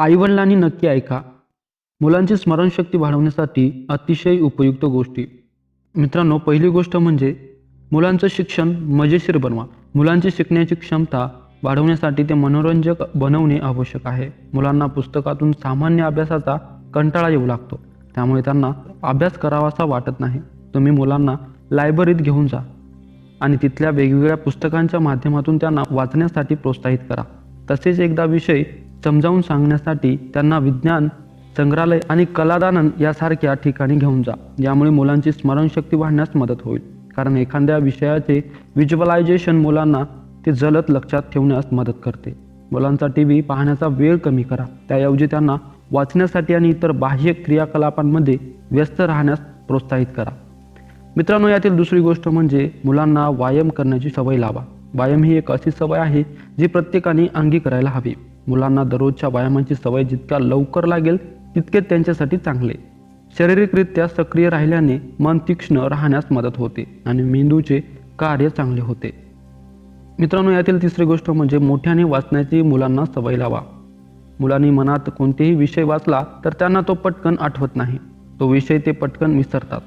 आईवडिलांनी नक्की ऐका. मुलांची स्मरणशक्ती वाढवण्यासाठी अतिशय उपयुक्त गोष्टी. मित्रांनो पहिली गोष्ट म्हणजे मुलांचं शिक्षण मजेशीर बनवा. मुलांची शिकण्याची क्षमता वाढवण्यासाठी ते मनोरंजक बनवणे आवश्यक आहे. मुलांना पुस्तकातून सामान्य अभ्यासाचा कंटाळा येऊ लागतो. त्यामुळे त्यांना अभ्यास करावासा वाटत नाही. तुम्ही मुलांना लायब्ररीत घेऊन जा आणि तिथल्या वेगवेगळ्या पुस्तकांच्या माध्यमातून त्यांना वाचण्यासाठी प्रोत्साहित करा. तसेच एकदा विषय समजावून सांगण्यासाठी त्यांना विज्ञान संग्रहालय आणि कलादानन यासारख्या ठिकाणी घेऊन जा. यामुळे मुलांची स्मरणशक्ती वाढण्यास मदत होईल. कारण एखाद्या विषयाचे व्हिज्युअलायझेशन मुलांना ते जलद लक्षात ठेवण्यास मदत करते. मुलांचा टी व्ही पाहण्याचा वेळ कमी करा. त्याऐवजी त्यांना वाचण्यासाठी आणि इतर बाह्य क्रियाकलापांमध्ये व्यस्त राहण्यास प्रोत्साहित करा. मित्रांनो यातील दुसरी गोष्ट म्हणजे मुलांना व्यायाम करण्याची सवय लावा. व्यायाम ही एक अशी सवय आहे जी प्रत्येकाने अंगी करायला हवी. मुलांना दररोजच्या व्यायामाची सवय जितक्या लवकर लागेल तितके त्यांच्यासाठी चांगले. शारीरिकरित्या सक्रिय राहिल्याने मन तीक्ष्ण राहण्यास मदत होते आणि मेंदूचे कार्य चांगले होते. मित्रांनो यातील तिसरी गोष्ट म्हणजे मोठ्याने वाचण्याची मुलांना सवय लावा. मुलांनी मनात कोणतेही विषय वाचला तर त्यांना तो पटकन आठवत नाही. तो विषय ते पटकन विसरतात.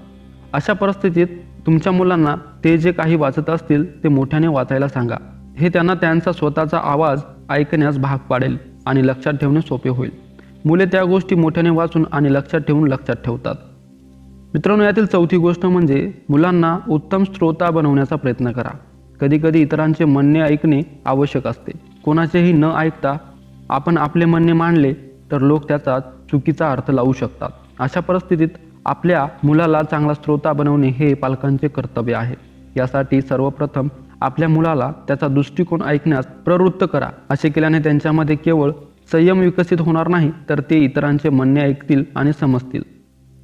अशा परिस्थितीत तुमच्या मुलांना ते जे काही वाचत असतील ते मोठ्याने वाचायला सांगा. हे त्यांना त्यांचा स्वतःचा आवाज ऐकण्यास भाग पाडेल आणि लक्षात ठेवणे सोपे होईल. मुले त्या गोष्टी मोठ्याने वाचून आणि लक्षात ठेवून लक्षात ठेवतात. मित्रांनो यातील चौथी गोष्ट म्हणजे मुलांना उत्तम स्त्रोता बनवण्याचा प्रयत्न करा. कधीकधी इतरांचे म्हणणे ऐकणे आवश्यक असते. कोणाचेही न ऐकता आपण आपले म्हणणे मांडले तर लोक त्याचा चुकीचा अर्थ लावू शकतात. अशा परिस्थितीत आपल्या मुलाला चांगला स्रोता बनवणे हे पालकांचे कर्तव्य आहे. यासाठी सर्वप्रथम आपल्या मुलाला त्याचा दृष्टिकोन ऐकण्यास प्रवृत्त करा. असे केल्याने त्यांच्यामध्ये केवळ संयम विकसित होणार नाही तर ते इतरांचे म्हणणे ऐकतील आणि समजतील.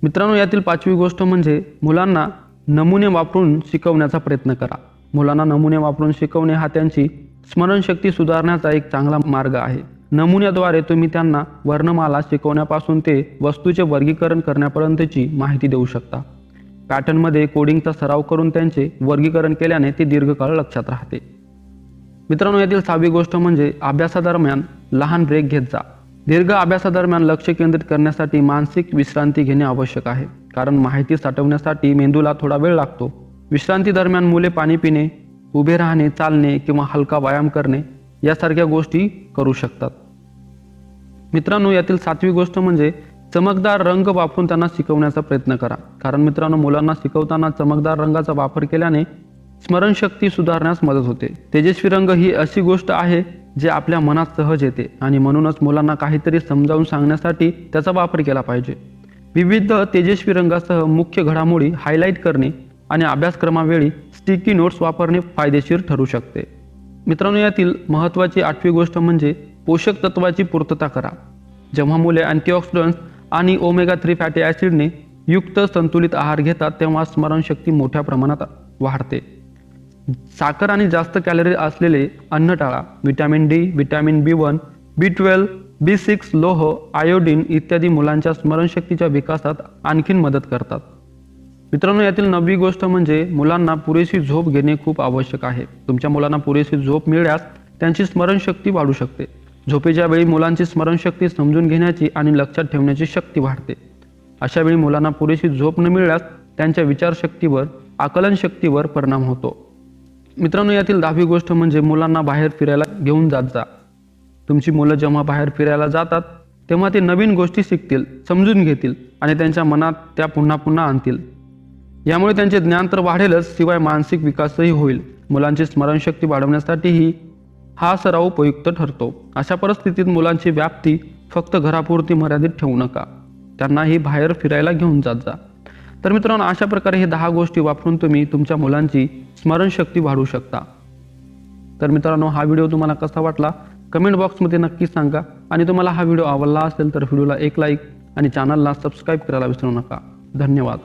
मित्रांनो यातील पाचवी गोष्ट म्हणजे मुलांना नमुने वापरून शिकवण्याचा प्रयत्न करा. मुलांना नमुने वापरून शिकवणे हा त्यांची स्मरणशक्ती सुधारण्याचा एक चांगला मार्ग आहे. नमुन्याद्वारे तुम्ही त्यांना वर्णमाला शिकवण्यापासून ते वस्तूचे वर्गीकरण करण्यापर्यंतची माहिती देऊ शकता. पॅटर्नमध्ये कोडिंगचा सराव करून त्यांचे वर्गीकरण केल्याने ते दीर्घकाळ लक्षात राहते. मित्रांनो यातील सहावी गोष्ट म्हणजे अभ्यासादरम्यान लहान ब्रेक घेत जा. दीर्घ अभ्यासादरम्यान लक्ष केंद्रित करण्यासाठी मानसिक विश्रांती घेणे आवश्यक आहे. कारण माहिती साठवण्यासाठी मेंदूला थोडा वेळ लागतो. विश्रांती दरम्यान मुले पाणी पिणे उभे राहणे चालणे किंवा हलका व्यायाम करणे यासारख्या गोष्टी करू शकतात. मित्रांनो यातील सातवी गोष्ट म्हणजे चमकदार रंग वापरून त्यांना शिकवण्याचा प्रयत्न करा. कारण मित्रांनो मुलांना शिकवताना चमकदार रंगाचा वापर केल्याने स्मरणशक्ती सुधारण्यास मदत होते. तेजस्वी रंग ही अशी गोष्ट आहे जे आपल्या मनात सहज येते आणि म्हणूनच मुलांना काहीतरी समजावून सांगण्यासाठी त्याचा वापर केला पाहिजे. विविध तेजस्वी रंगासह मुख्य घडामोडी हायलाईट करणे आणि अभ्यासक्रमावेळी स्टिकी नोट्स वापरणे फायदेशीर ठरू शकते. मित्रांनो यातील महत्त्वाची आठवी गोष्ट म्हणजे पोषक तत्वाची पूर्तता करा. जेव्हा मुले अँटीऑक्सिडंट्स आणि ओमेगा थ्री फॅटी ॲसिडने युक्त संतुलित आहार घेतात तेव्हा स्मरणशक्ती मोठ्या प्रमाणात वाढते. साखर आणि जास्त कॅलरी असलेले अन्न टाळा. Vitamin D vitamin B one B twelve B six लोह आयोडीन इत्यादी मुलांच्या स्मरणशक्तीच्या विकासात आणखीन मदत करतात. मित्रांनो यातील नववी गोष्ट म्हणजे मुलांना पुरेशी झोप घेणे खूप आवश्यक आहे. तुमच्या मुलांना पुरेशी झोप मिळाल्यास त्यांची स्मरणशक्ती वाढू शकते. झोपेच्या वेळी मुलांची स्मरणशक्ती समजून घेण्याची आणि लक्षात ठेवण्याची शक्ती वाढते. अशा वेळी मुलांना पुरेशी झोप न मिळाल्यास त्यांच्या विचारशक्तीवर आकलन शक्तीवर परिणाम होतो. मित्रांनो यातील दहावी गोष्ट म्हणजे मुलांना बाहेर फिरायला घेऊन जात जा. तुमची मुलं जेव्हा बाहेर फिरायला जातात तेव्हा ते नवीन गोष्टी शिकतील समजून घेतील आणि त्यांच्या मनात त्या पुन्हा पुन्हा आणतील. यामुळे त्यांचे ज्ञान तर वाढेलच शिवाय मानसिक विकासही होईल. मुलांची स्मरणशक्ती वाढवण्यासाठीही हा सराव उपयुक्त ठरतो. अशा परिस्थितीत मुलांची व्याप्ती फक्त घरापुरती मर्यादित ठेवू नका. त्यांनाही बाहेर फिरायला घेऊन जात जा. तर मित्रांनो अशा प्रकारे हे दहा गोष्टी वापरून तुम्ही तुमच्या मुलांची स्मरणशक्ती वाढवू शकता. तर मित्रांनो हा व्हिडिओ तुम्हाला कसा वाटला? कमेंट बॉक्समध्ये नक्की सांगा. आणि तुम्हाला हा व्हिडिओ आवडला असेल तर व्हिडिओला एक लाईक आणि चॅनलला सबस्क्राईब करायला विसरू नका. धन्यवाद.